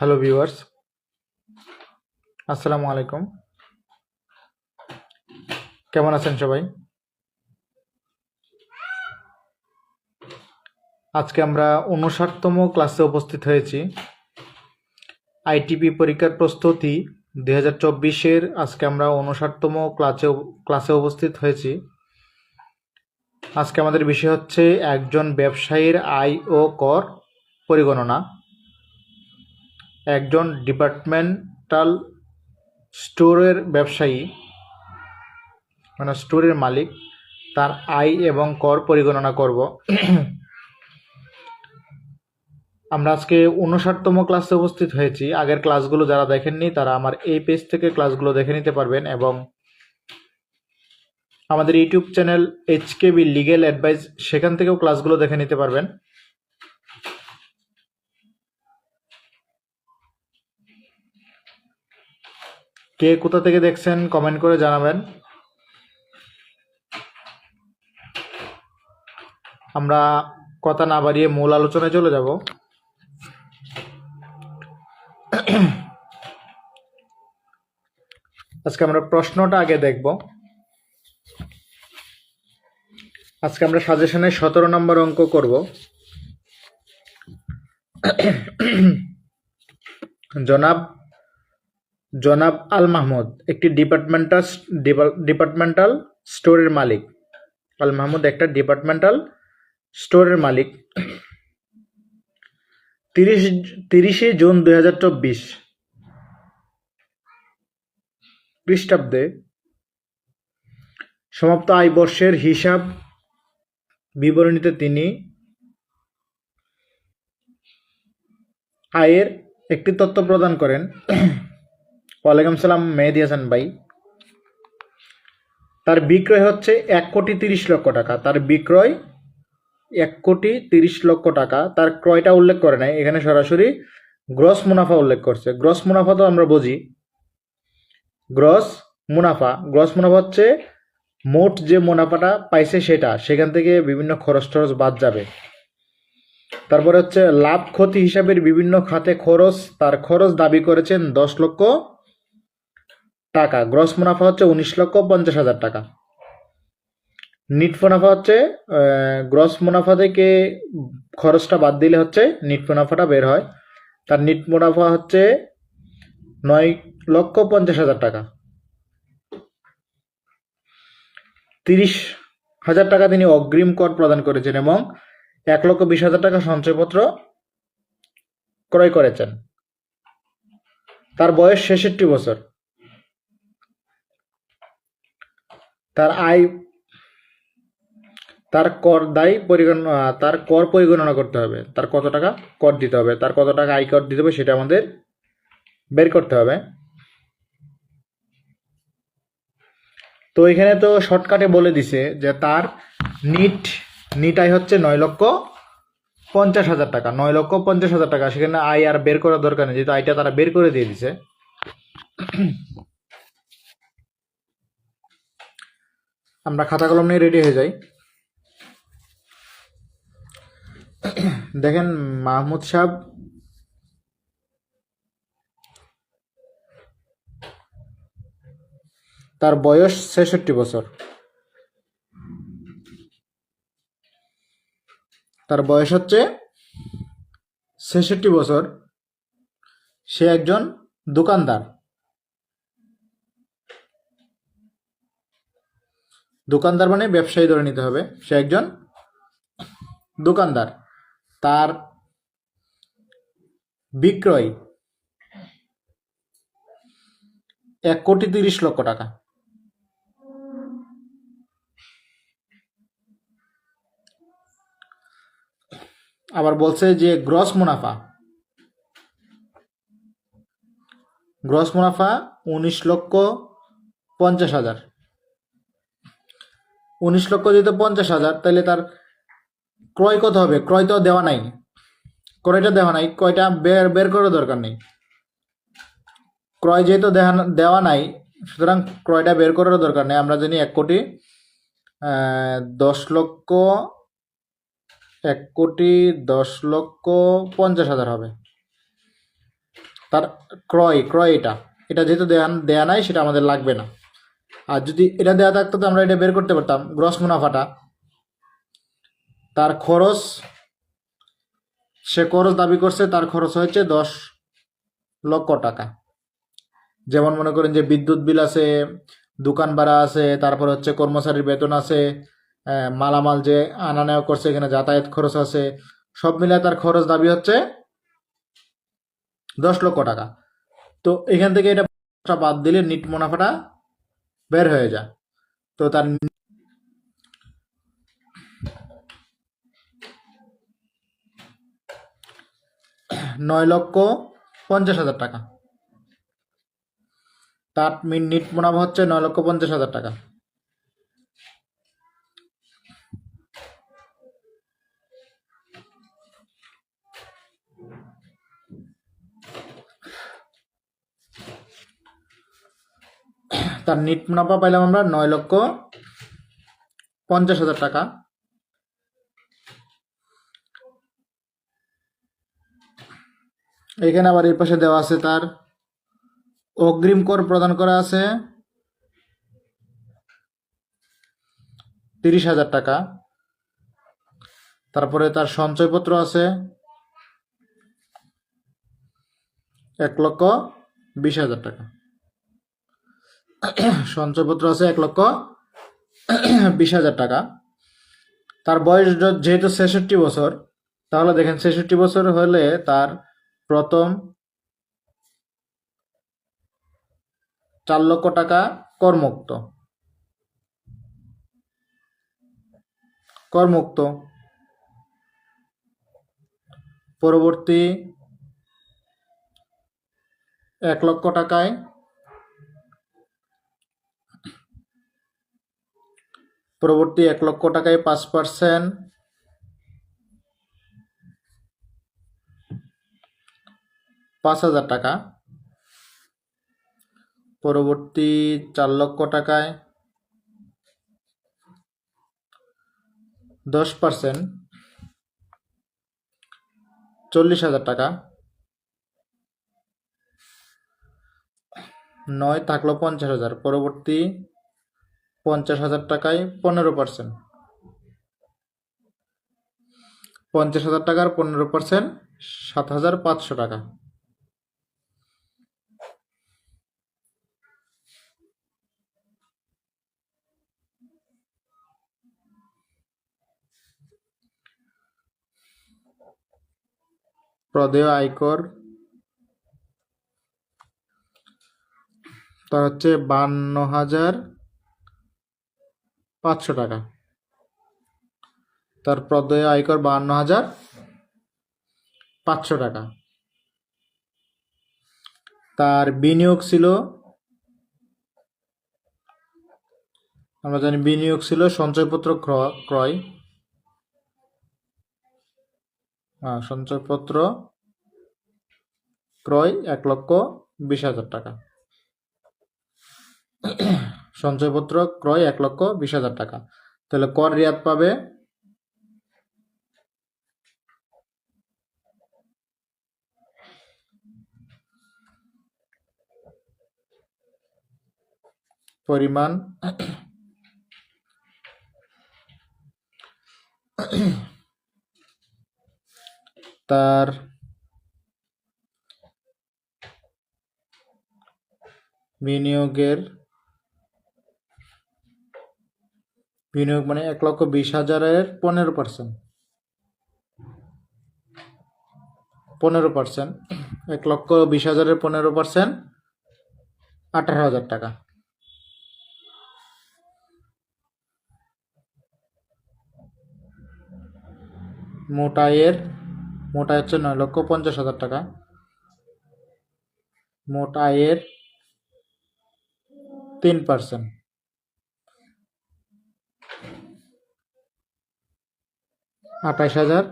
Hello viewers আসসালামু আলাইকুম কেমন আছেন সবাই? আজকে আমরা উনষাটতম ক্লাসে উপস্থিত হয়েছি। আইটিপি পরীক্ষার প্রস্তুতি দুই হাজার চব্বিশের আজকে আমরা উনষাটতম ক্লাসে ক্লাসে উপস্থিত হয়েছি। আজকে আমাদের বিষয় হচ্ছে একজন ব্যবসায়ীর আয় ও কর পরিগণনা। একজন ডিপার্টমেন্টাল স্টোরের ব্যবসায়ী মানে স্টোরের মালিক, তার আয় এবং কর পরিগণনা করব। আমরা আজকে উনষাটতম ক্লাসে উপস্থিত হয়েছি। আগের ক্লাসগুলো যারা দেখেননি, তারা আমার এই পেজ থেকে ক্লাসগুলো দেখে নিতে পারবেন এবং আমাদের YouTube channel HKB legal advice, সেখান থেকেও ক্লাসগুলো দেখে নিতে পারবেন। কে কোথা থেকে দেখছেন কমেন্ট করে জানাবেন। আমরা কথা না বাড়িয়ে মূল আলোচনায় চলে যাব। আজকে আমরা প্রশ্নটা আগে দেখব। আজকে আমরা সাজেশনের সতেরো নম্বর অঙ্ক করব। জনাব জনাব আল মাহমুদ, একটি ডিপার্টমেন্টাল ডিপার্টমেন্টাল স্টোরের মালিক। আল মাহমুদ একটা ডিপার্টমেন্টাল স্টোরের মালিক। তিরিশ, তিরিশে জুন দুই হাজার চব্বিশ। খ্রিস্টাব্দে সমাপ্ত আয় বর্ষের হিসাব বিবরণীতে তিনি আয়ের একটি তথ্য প্রদান করেন। ওয়ালাইকুম সালাম, মেহেদি হাসান ভাই। তার বিক্রয় হচ্ছে এক কোটি তিরিশ লক্ষ টাকা। তার বিক্রয় এক কোটি তিরিশ লক্ষ টাকা। তার ক্রয়টা উল্লেখ করে নাই। এখানে সরাসরি গ্রস মুনাফা উল্লেখ করছে। গ্রস মুনাফা তো আমরা বুঝি। গ্রস মুনাফা। গ্রস মুনাফা হচ্ছে মোট যে মুনাফাটা পাইছে সেটা। সেখান থেকে বিভিন্ন খরচ টরচ বাদ যাবে। তারপরে হচ্ছে লাভ ক্ষতি হিসাবের বিভিন্ন খাতে খরচ। তার খরচ দাবি করেছেন দশ লক্ষ টাকা। গ্রস মুনাফা হচ্ছে উনিশ লক্ষ পঞ্চাশ হাজার টাকা। নিট মুনাফা হচ্ছে গ্রস মুনাফা থেকে খরচটা বাদ দিলে হচ্ছে নিট মুনাফাটা বের হয়। তার নিট মুনাফা হচ্ছে নয় লক্ষ পঞ্চাশ হাজার টাকা। তিরিশ হাজার টাকা তিনি অগ্রিম কর প্রদান করেছেন এবং এক লক্ষ বিশ হাজার টাকা সঞ্চয়পত্র ক্রয় করেছেন। তার বয়স ছেষট্টি বছর। তার আয়, তার কর দায় পরিগণনা তার কর পরিগণনা করতে হবে। তার কত টাকা? কর দিতে হবে। তার কত টাকা আয় কর দিতে হবে সেটা আমাদের বের করতে হবে। তো এখানে তো শর্টকাটে বলে দিছে যে তার নিট নিট আয় হচ্ছে নয় লক্ষ পঞ্চাশ হাজার টাকা। নয় লক্ষ পঞ্চাশ হাজার টাকা। সেখানে আয় আর বের করার দরকার নেই। যেহেতু আয়টা তারা বের করে দিয়ে দিছে। আমরা খাতা কলম নিয়ে রেডি হয়ে যাই। দেখেন মাহমুদ সাহেব তার বয়স ছেষট্টি বছর। তার বয়স হচ্ছে ছেষট্টি বছর। সে একজন দোকানদার। দোকানদার মানে ব্যবসায়ী ধরে নিতে হবে। সে একজন দোকানদার। তার বিক্রয় এক কোটি তিরিশ লক্ষ টাকা। আবার বলছে যে গ্রস মুনাফা। গ্রস মুনাফা উনিশ লক্ষ পঞ্চাশ হাজার। উনিশ লক্ষ যেহেতু পঞ্চাশ হাজার তাহলে তার ক্রয় কত হবে? ক্রয় তো দেওয়া নাই। ক্রয়টা দেওয়া নাই, কয়টা বের বের করার দরকার নেই। ক্রয় যেহেতু দেওয়া- দেওয়া নাই, সুতরাং ক্রয়টা বের করার দরকার নেই। আমরা জানি এক কোটি দশ লক্ষ, এক কোটি দশ লক্ষ পঞ্চাশ হাজার হবে। তার ক্রয় ক্রয় এটা। এটা যেহেতু দেয়া নাই, সেটা আমাদের লাগবে না। আর যদি এটা দেওয়া থাকতো তো আমরা এটা বের করতে পারতাম গ্রস মুনাফাটা। তার খরচ, সে খরচ দাবি করছে, তার খরচ হয়েছে দশ লক্ষ টাকা। যেমন মনে করেন যে বিদ্যুৎ বিল আছে, দোকান ভাড়া আছে, তারপর হচ্ছে কর্মচারীর বেতন আছে মালামাল যে আনা নেওয়া করছে, এখানে যাতায়াত খরচ আছে, সব মিলে তার খরচ দাবি হচ্ছে দশ লক্ষ টাকা। তো এখান থেকে এটা বাদ দিলে নিট মুনাফাটা বের হয়ে যা। তো তার নয় লক্ষ পঞ্চাশ হাজার টাকা। তার মিনিট মুনাফা হচ্ছে নয় লক্ষ পঞ্চাশ হাজার টাকা। তার নিট মুনাফা পাইলাম আমরা নয় লক্ষ পঞ্চাশ হাজার টাকা। এখানে আবার এই পাশে দেওয়া আছে তার অগ্রিম কর প্রদান করা আছে তিরিশ হাজার টাকা। তারপরে তার সঞ্চয়পত্র আছে এক লক্ষ বিশ হাজার টাকা। সঞ্চয়পত্র আছে এক লক্ষ বিশ হাজার টাকা। তার বয়স যেহেতু ছেষট্টি বছর, তাহলে দেখেন ছেষট্টি বছর হলে তার প্রথম চার লক্ষ টাকা করমুক্ত। করমুক্ত। পরবর্তী এক লক্ষ টাকায় পরবর্তী এক লক্ষ টাকায় পাঁচ পার্সেন্ট পাঁচ হাজার টাকা। পরবর্তী চার লক্ষ টাকায় দশ পার্সেন্ট চল্লিশ হাজার টাকা। নয় থাকল পঞ্চাশ হাজার। পরবর্তী পঞ্চাশ হাজার টাকায় পনেরো পার্সেন্ট পঞ্চাশ হাজার টাকার পনেরো পার্সেন্ট সাত হাজার পাঁচশো টাকা। প্রদেয় আয়কর, তার হচ্ছে বান্ন হাজার পাঁচশো টাকা। তার প্রদেয় আয়কর বান্ন হাজার পাঁচশো টাকা। তার বিনিয়োগ ছিল, আমরা জানি বিনিয়োগ ছিল সঞ্চয়পত্র ক্র- ক্রয়। সঞ্চয়পত্র ক্রয় এক লক্ষ বিশ হাজার টাকা। সঞ্চয়পত্র ক্রয় এক লক্ষ বিশ হাজার টাকা। তাহলে কর রিয়াদ পাবে পরিমাণ তার বিনিয়োগের বিনিয়োগ মানে এক লক্ষ বিশ হাজারের পনেরো পার্সেন্ট পনেরো পার্সেন্ট এক লক্ষ বিশ হাজারের পনেরো পার্সেন্ট আঠারো হাজার টাকা। মোট আয়ের মোট হচ্ছে নয় লক্ষ পঞ্চাশ হাজার টাকা। মোট আয়ের তিন পার্সেন্ট আঠাশ হাজার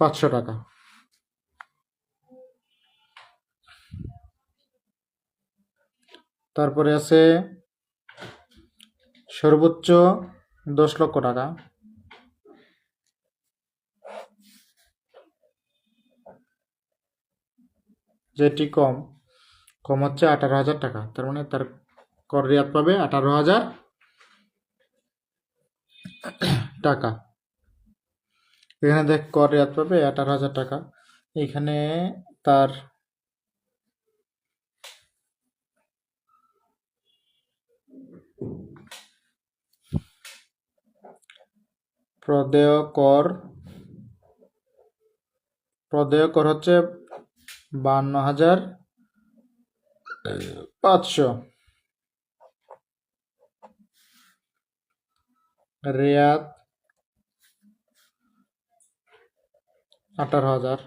পাঁচশো টাকা। তারপরে আছে সর্বোচ্চ দশ লক্ষ টাকা। যেটি কম কম হচ্ছে আঠারো হাজার টাকা। তার মানে তার কর রেয়াত পাবে আঠারো হাজার টাকা। এখানে দেখ কর রেয়াত পাবে, আঠারো হাজার টাকা। এখানে তার প্রদেয় কর প্রদেয় কর হচ্ছে বান্ন হাজার পাঁচশো। রেয়াত আঠারো হাজার।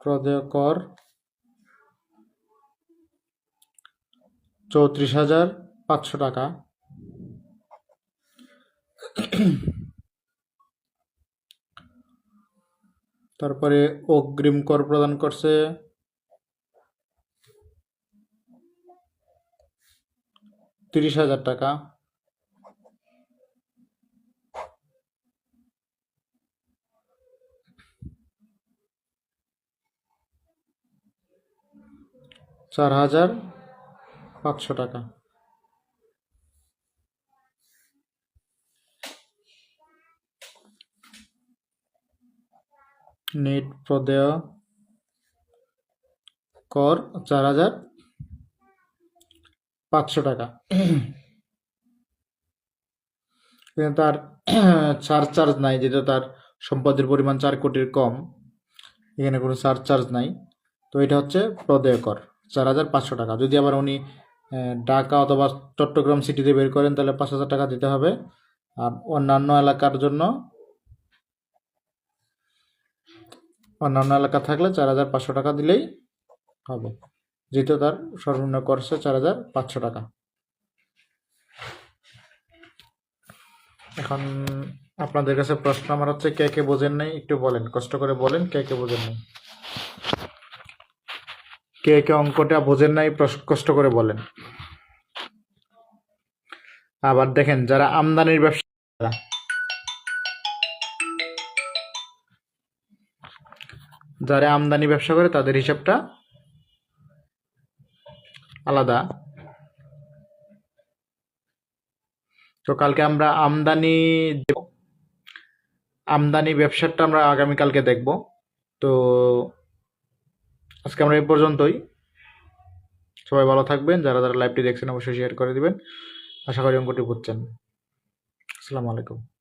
প্রদেয় কর চৌত্রিশ হাজার পাঁচশো টাকা। তারপরে অগ্রিম কর প্রদান করছে। তিরিশ হাজার টাকা। চার হাজার পাঁচশো টাকা। নেট প্রদেয় কর চার হাজার পাঁচশো টাকা। তার চার্জ চার্জ নাই যেহেতু তার সম্পদের পরিমাণ চার কোটির কম, এখানে কোনো চার্জ চার্জ নাই। তো এটা হচ্ছে প্রদেয় কর, চার হাজার পাঁচশো টাকা। যদি আবার উনি ঢাকা অথবা চট্টগ্রাম সিটিতে বের করেন, তাহলে পাঁচ হাজার টাকা দিতে হবে। আর অন্যান্য এলাকার জন্য অন্যান্য এলাকা থাকলে চার হাজার পাঁচশো টাকা দিলেই হবে। যেহেতু তার সর্বনিম্ন করছে চার হাজার পাঁচশো টাকা। এখন আপনাদের কাছে প্রশ্ন আমার হচ্ছে, কে কে বোঝেন নাই? একটু বলেন, কষ্ট করে বলেন, কে কে বোঝেন নাই? কে কে অঙ্কটা বোঝেন নাই কষ্ট করে বলেন। আবার দেখেন, যারা আমদানির ব্যবসা যারা আমদানি ব্যবসা করে, তাদের হিসাবটা আলাদা। তো কালকে আমরা আমদানি আমদানি ব্যবসাটা আমরা আগামীকালকে দেখব। তো আজকে আমরা এই পর্যন্তই। সবাই ভালো থাকবেন। যারা যারা লাইভটি দেখছেন, অবশ্যই শেয়ার করে দিবেন। আশা করি অঙ্কটি বুঝছেন। আসসালামু আলাইকুম।